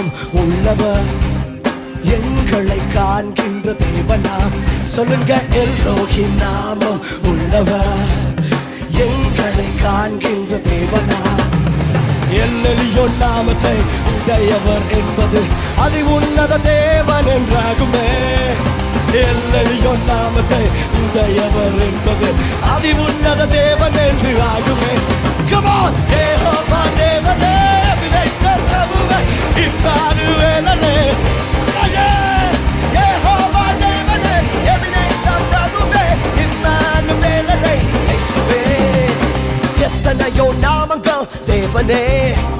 விருப்பம் உள்ளவர் எண்களை காண்கின்ற தேவனாம் சொல்லுங்க எல்லோகி நாமம் உள்ளவர் எண்களை காண்கின்ற தேவனா. என்னெலியோ நாமத்தை உடையவர் என்பது அது உன்னத தேவன் என்றாகுமே. என்னெலியோ நாமத்தை உடையவர் என்பது அது உன்னத தேவன் என்று ஆகுமே. よ生が手放ね